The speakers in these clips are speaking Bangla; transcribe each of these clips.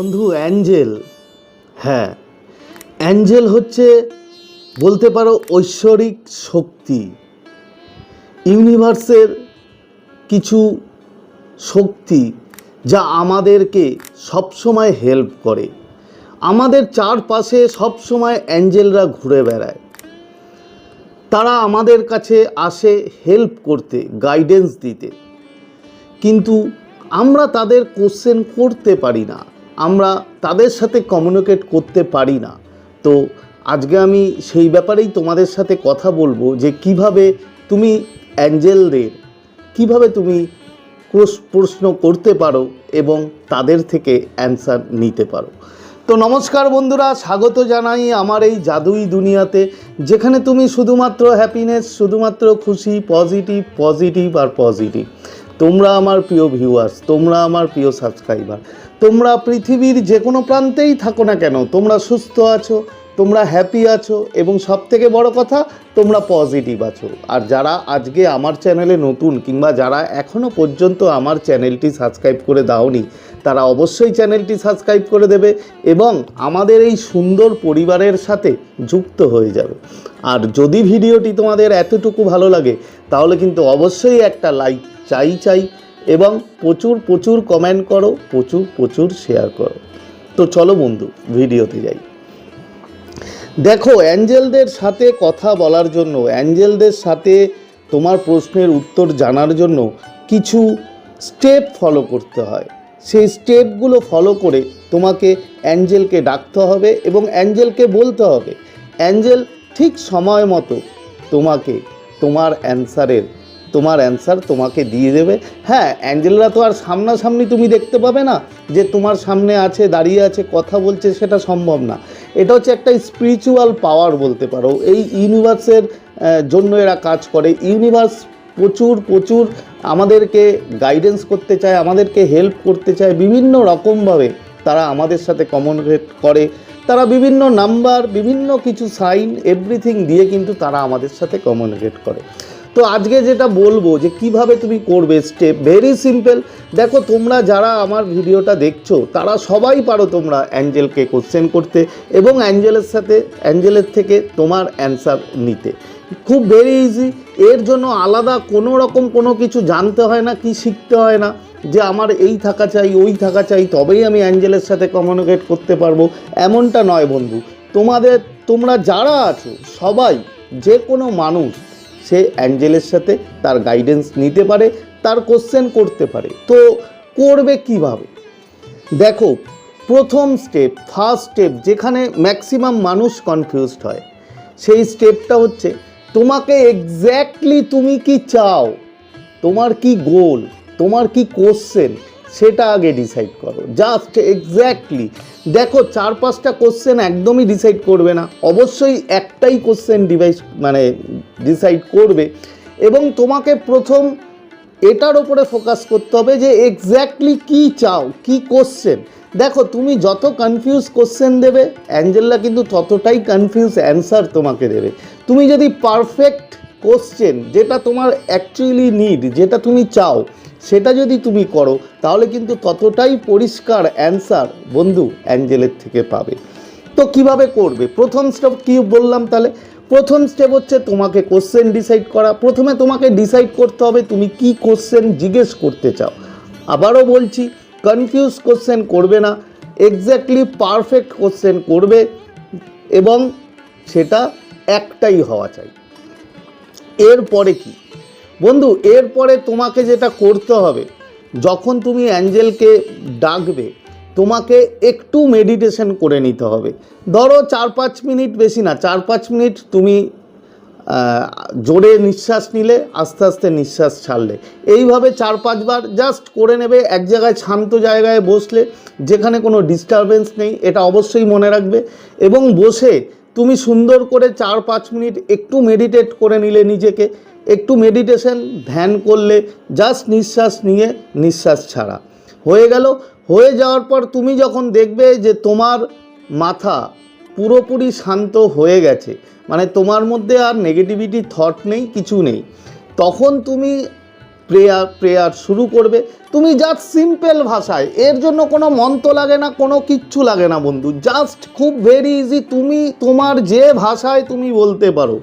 বন্ধু অ্যাঞ্জেল। হ্যাঁ অ্যাঞ্জেল হচ্ছে বলতে পারো ঐশ্বরিক শক্তি। ইউনিভার্সের কিছু শক্তি যা আমাদেরকে সবসময় হেল্প করে। আমাদের চারপাশে সবসময় অ্যাঞ্জেলরা ঘুরে বেড়ায়। তারা আমাদের কাছে আসে হেল্প করতে গাইডেন্স দিতে। কিন্তু আমরা তাদের কোশ্চেন করতে পারি না। আমরা তাদের সাথে কমিউনিকেট করতে পারি না। তো আজকে আমি সেই ব্যাপারেই তোমাদের সাথে কথা বলব যে কীভাবে তুমি অ্যাঞ্জেলদের, কীভাবে তুমি প্রশ- প্রশ্ন করতে পারো এবং তাদের থেকে অ্যান্সার নিতে পারো। তো নমস্কার বন্ধুরা, স্বাগত জানাই আমার এই জাদুই দুনিয়াতে, যেখানে তুমি শুধুমাত্র হ্যাপিনেস শুধুমাত্র খুশি পজিটিভ পজিটিভ আর পজিটিভ তোমরা আমার প্রিয় ভিউয়ার্স তোমরা আমার প্রিয় সাবস্ক্রাইবার তোমরা পৃথিবীর যে কোনো প্রান্তেই থাকো না কেন, তোমরা সুস্থ আছো, তোমরা হ্যাপি আছো, এবং সব থেকে বড় কথা, তোমরা পজিটিভ আছো। আর যারা আজকে আমার চ্যানেলে নতুন, কিংবা যারা এখনও পর্যন্ত আমার চ্যানেলটি সাবস্ক্রাইব করে দাওনি, তারা অবশ্যই চ্যানেলটি সাবস্ক্রাইব করে দেবে, এবং আমাদের এই সুন্দর পরিবারের সাথে যুক্ত হয়ে যাবে। আর যদি ভিডিওটি তোমাদের এতটুকু ভালো লাগে, তাহলে কিন্তু অবশ্যই একটা লাইক চাই চাই এবং প্রচুর প্রচুর কমেন্ট করো, প্রচুর প্রচুর শেয়ার করো। তো চলো বন্ধু, ভিডিওতে যাই। দেখো, অ্যাঞ্জেলদের সাথে কথা বলার জন্য, অ্যাঞ্জেলদের সাথে তোমার প্রশ্নের উত্তর জানার জন্য কিছু স্টেপ ফলো করতে হয়। সেই স্টেপগুলো ফলো করে তোমাকে অ্যাঞ্জেলকে ডাকতে হবে এবং অ্যাঞ্জেলকে বলতে হবে। অ্যাঞ্জেল ঠিক সময় মতো তোমাকে তোমার অ্যান্সারের তোমার অ্যান্সার তোমাকে দিয়ে দেবে। হ্যাঁ অ্যাঞ্জেলরা তো আর সামনাসামনি তুমি দেখতে পাবে না যে তোমার সামনে আছে, দাঁড়িয়ে আছে, কথা বলছে, সেটা সম্ভব না। এটা হচ্ছে একটা স্পিরিচুয়াল পাওয়ার বলতে পারো। এই ইউনিভার্সের জন্য এরা কাজ করে। ইউনিভার্স প্রচুর প্রচুর আমাদেরকে গাইডেন্স করতে চায়, আমাদেরকে হেল্প করতে চায়। বিভিন্ন রকমভাবে তারা আমাদের সাথে কমিউনিকেট করে। তারা বিভিন্ন নাম্বার বিভিন্ন কিছু সাইন এভরিথিং দিয়ে কিন্তু তারা আমাদের সাথে কমিউনিকেট করে। তো আজকে যেটা বলব যে কীভাবে তুমি করবে স্টেপ ভেরি সিম্পল দেখো, তোমরা যারা আমার ভিডিওটা দেখছ, তারা সবাই পারো তোমরা অ্যাঞ্জেলকে কোশ্চেন করতে এবং অ্যাঞ্জেলের সাথে, অ্যাঞ্জেলের থেকে তোমার অ্যান্সার নিতে। খুব ভেরি ইজি এর জন্য আলাদা কোনো রকম কোনো কিছু জানতে হয় না, কি শিখতে হয় না। যে আমার এই থাকা চাই, ওই থাকা চাই, তবেই আমি অ্যাঞ্জেলের সাথে কমিউনিকেট করতে পারব। এমনটা নয় বন্ধু। তোমাদের, তোমরা যারা আছো, সবাই যে কোনো মানুষ সে অ্যাঞ্জেলের সাথে তার গাইডেন্স নিতে পারে, তার কোশ্চেন করতে পারে। তো করবে কীভাবে? দেখো, প্রথম স্টেপ ফার্স্ট স্টেপ যেখানে ম্যাক্সিমাম মানুষ কনফিউজড হয়, সেই স্টেপটা হচ্ছে, তোমাকে এক্স্যাক্টলি তুমি কি চাও? তোমার কি গোল তোমার কি কোশ্চেন সেটা আগে ডিসাইড করো। জাস্ট এক্স্যাক্টলি দেখো, চার পাঁচটা কোশ্চেন একদমই ডিসাইড করবে না। অবশ্যই একটাই কোশ্চেন ডিভাইস মানে ডিসাইড করবে। এবং তোমাকে প্রথম এটার ওপরে ফোকাস করতে হবে যে এক্স্যাক্টলি কি চাও, কি কোশ্চেন দেখো, তুমি যত কনফিউজ কোশ্চেন দেবে অ্যাঞ্জেলরা কিন্তু ততটাই কনফিউজ অ্যান্সার তোমাকে দেবে। তুমি যদি পারফেক্ট কোশ্চেন যেটা তোমার অ্যাকচুয়ালি নিড যেটা তুমি চাও সেটা যদি তুমি করো, তাহলে কিন্তু ততটাই পরিষ্কার অ্যান্সার বন্ধু অ্যাঞ্জেলের থেকে পাবে। তো কীভাবে করবে? প্রথম স্টেপ কি বললাম তাহলে? প্রথম স্টেপ হচ্ছে তোমাকে কোশ্চেন ডিসাইড করা। প্রথমে তোমাকে ডিসাইড করতে হবে তুমি কি কোশ্চেন জিজ্ঞেস করতে চাও। আবারও বলছি কনফিউজ কোশ্চেন করবে না এক্স্যাক্টলি পারফেক্ট কোশ্চেন করবে এবং সেটা একটাই হওয়া চাই। এরপরে কি? বন্ধু, এরপরে তোমাকে যেটা করতে হবে, যখন তুমি অ্যাঞ্জেলকে ডাকবে, তোমাকে একটু মেডিটেশন করে নিতে হবে। ধরো চার পাঁচ মিনিট বেশি না, চার পাঁচ মিনিট তুমি জোরে নিঃশ্বাস নিলে, আস্তে আস্তে নিঃশ্বাস ছাড়লে। এইভাবে চার পাঁচবার জাস্ট করে নেবে, এক জায়গায় শান্ত জায়গায় বসলে, যেখানে কোনো ডিস্টারবেন্স নেই, এটা অবশ্যই মনে রাখবে। এবং বসে তুমি সুন্দর করে চার পাঁচ মিনিট একটু মেডিটেট করে নিলে নিজেকে একটু মেডিটেশন ধ্যান করলে জাস্ট নিঃশ্বাস নিয়ে নিঃশ্বাস ছাড়া। হয়ে গেল, হয়ে যাওয়ার পর তুমি যখন দেখবে যে তোমার মাথা পুরোপুরি শান্ত হয়ে গেছে মানে তোমার মধ্যে আর নেগেটিভিটি থট নেই, কিছু নেই, তখন তুমি প্রেয়ার প্রেয়ার শুরু করবে। তুমি জাস্ট সিম্পল ভাষায়, এর জন্য কোনো মন্ত্র লাগে না, কোনো কিচ্ছু লাগে না বন্ধু জাস্ট খুব ভেরি ইজি তুমি তোমার যে ভাষায় তুমি বলতে পারো।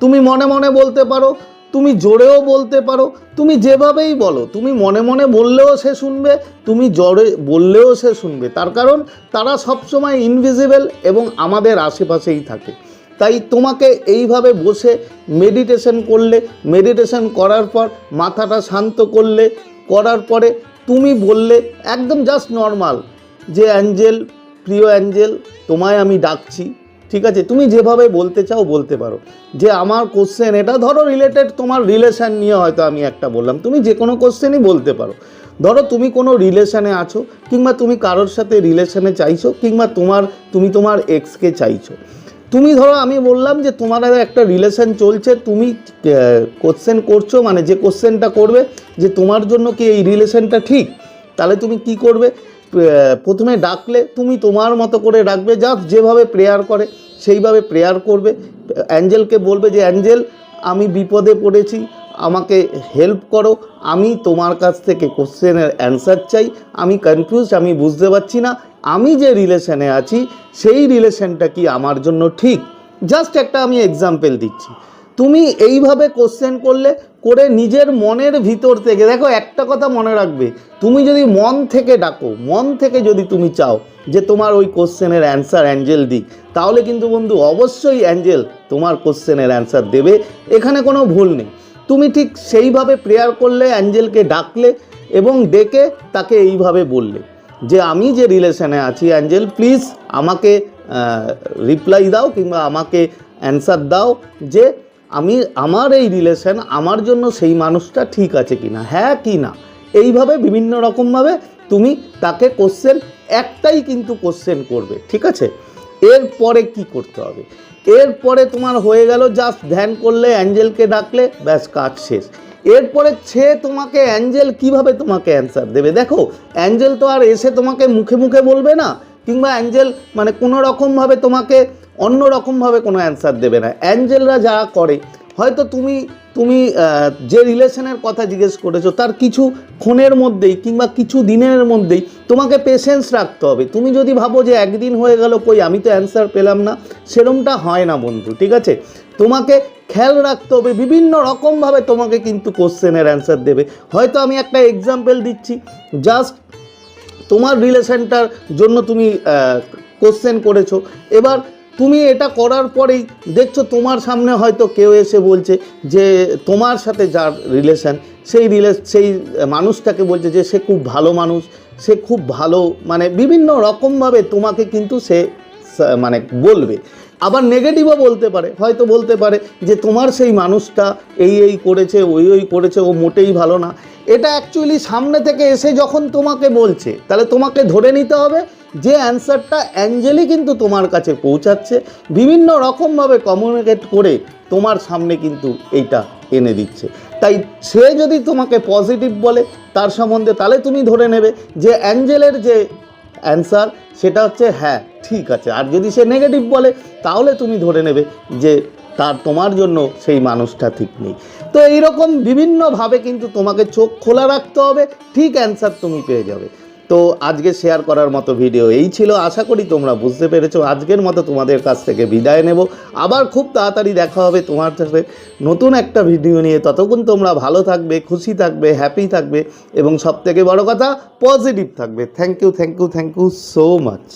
তুমি মনে মনে বলতে পারো, তুমি জোরেও বলতে পারো, তুমি যেভাবেই বলো, তুমি মনে মনে বললেও সে শুনবে, তুমি জোরে বললেও সে শুনবে। তার কারণ তারা সবসময় ইনভিজিবল এবং আমাদের আশেপাশেই থাকে। তাই তোমাকে এইভাবে বসে মেডিটেশন করলে মেডিটেশন করার পর মাথাটা শান্ত করলে, করার পরে তুমি বললে একদম জাস্ট নর্মাল যে অ্যাঞ্জেল, প্রিয় অ্যাঞ্জেল, তোমায় আমি ডাকছি। ঠিক আছে? তুমি যেভাবে বলতে চাও বলতে পারো। যে আমার কোশ্চেন এটা ধরো রিলেটেড তোমার রিলেশন নিয়ে হয়তো আমি একটা বললাম। তুমি যে কোনো কোশ্চেনই বলতে পারো। ধরো তুমি কোনো রিলেশানে আছো, কিংবা তুমি কারোর সাথে রিলেশানে চাইছো, কিংবা তোমার, তুমি তোমার এক্সকে চাইছো। তুমি ধরো আমি বললাম যে তোমার একটা রিলেশন চলছে, তুমি কোশ্চেন করছ মানে যে কোশ্চেনটা করবে, যে তোমার জন্য কি এই রিলেশনটা ঠিক? তাহলে তুমি কি করবে? প্রথমে ডাকলে তুমি তোমার মতো করে ডাকবে জাস্ট যেভাবে প্রেয়ার করে, সেইভাবে প্রেয়ার করবে। অ্যাঞ্জেলকে বলবে যে, অ্যাঞ্জেল, আমি বিপদে পড়েছি, আমাকে হেল্প করো। আমি তোমার কাছ থেকে কোশ্চেনের অ্যান্সার চাই। আমি কনফিউজ আমি বুঝতে পারছি না। আমি যে রিলেশনে আছি, সেই রিলেশনটা কি আমার জন্য ঠিক? জাস্ট একটা আমি এক্সাম্পল দিচ্ছি। তুমি এইভাবে কোশ্চেন করলে করে নিজের মনের ভিতর থেকে, দেখো একটা কথা মনে রাখবে, তুমি যদি মন থেকে ডাকো, মন থেকে যদি তুমি চাও যে তোমার ওই কোশ্চেনের অ্যান্সার অ্যাঞ্জেল দিক, তাহলে কিন্তু বন্ধু অবশ্যই অ্যাঞ্জেল তোমার কোশ্চেনের অ্যান্সার দেবে, এখানে কোনো ভুল নেই। তুমি ঠিক সেইভাবে প্রেয়ার করলে, অ্যাঞ্জেলকে ডাকলে এবং ডেকে তাকে এইভাবে বললে যে আমি যে রিলেশনে আছি অ্যাঞ্জেল প্লিজ আমাকে রিপ্লাই দাও কিংবা আমাকে অ্যান্সার দাও যে আমি, আমার এই রিলেশন আমার জন্য সেই মানুষটা ঠিক আছে কি না হ্যাঁ কি না এইভাবে বিভিন্ন রকমভাবে তুমি তাকে কোশ্চেন একটাই কিন্তু কোশ্চেন করবে, ঠিক আছে? এরপরে কি করতে হবে? এরপরে তোমার হয়ে গেল জাস্ট ধ্যান করলে, অ্যাঞ্জেলকে ডাকলে, ব্যাস কাজ শেষ। এরপরে সে তোমাকে, অ্যাঞ্জেল কীভাবে তোমাকে অ্যান্সার দেবে? দেখো, অ্যাঞ্জেল তো আর এসে তোমাকে মুখে মুখে বলবে না, কিংবা অ্যাঞ্জেল মানে কোনো রকমভাবে তোমাকে অন্য রকমভাবে কোনো অ্যান্সার দেবে না। অ্যাঞ্জেলরা যা করে, হয়তো তুমি তুমি যে রিলেশনের কথা জিজ্ঞেস করেছ, তার কিছু ক্ষণের মধ্যেই কিংবা কিছু দিনের মধ্যেই তোমাকে পেশেন্স রাখতে হবে। তুমি যদি ভাবো যে একদিন হয়ে গেল কই, আমি তো অ্যান্সার পেলাম না, সেরমটা হয় না বন্ধু, ঠিক আছে? তোমাকে খেয়াল রাখতে হবে, বিভিন্ন রকমভাবে তোমাকে কিন্তু কোশ্চেনের অ্যান্সার দেবে। হয়তো আমি একটা এক্সাম্পল দিচ্ছি জাস্ট তোমার রিলেশনটার জন্য তুমি কোশ্চেন করেছ। এবার তুমি এটা করার পরেই দেখছ তোমার সামনে হয়তো কেউ এসে বলছে যে তোমার সাথে যার রিলেশন সেই রিলে সেই মানুষটাকে বলছে যে সে খুব ভালো মানুষ, সে খুব ভালো মানে বিভিন্ন রকমভাবে তোমাকে কিন্তু সে মানে বলবে। আবার নেগেটিভও বলতে পারে, হয়তো বলতে পারে যে তোমার সেই মানুষটা এই এই করেছে, ওই ওই করেছে, ও মোটেই ভালো না। এটা অ্যাকচুয়ালি সামনে থেকে এসে যখন তোমাকে বলছে, তাহলে তোমাকে ধরে নিতে হবে যে অ্যান্সারটা অ্যাঞ্জেলি কিন্তু তোমার কাছে পৌঁছাচ্ছে, বিভিন্ন রকমভাবে কমিউনিকেট করে তোমার সামনে কিন্তু এইটা এনে দিচ্ছে। তাই সে যদি তোমাকে পজিটিভ বলে, তার সম্বন্ধে তাহলে তুমি ধরে নেবে যে অ্যাঞ্জেলের যে অ্যান্সার, সেটা হচ্ছে হ্যাঁ ঠিক আছে। আর যদি সে নেগেটিভ বলে, তাহলে তুমি ধরে নেবে যে তার, তোমার জন্য সেই মানুষটা ঠিক নেই। তো এইরকম বিভিন্নভাবে কিন্তু তোমাকে চোখ খোলা রাখতে হবে, ঠিক অ্যান্সার তুমি পেয়ে যাবে। তো আজকে শেয়ার করার মতো ভিডিও এই ছিল। আশা করি তোমরা বুঝতে পেরেছ। আজকের মতো তোমাদের কাছ থেকে বিদায় নেব। আবার খুব তাড়াতাড়ি দেখা হবে তোমার সাথে। নতুন একটা ভিডিও নিয়ে। ততক্ষণ তোমরা ভালো থাকবে, খুশি থাকবে হ্যাপি থাকবে এবং সবথেকে বড় কথা পজিটিভ থাকবে। Thank you thank you thank you so much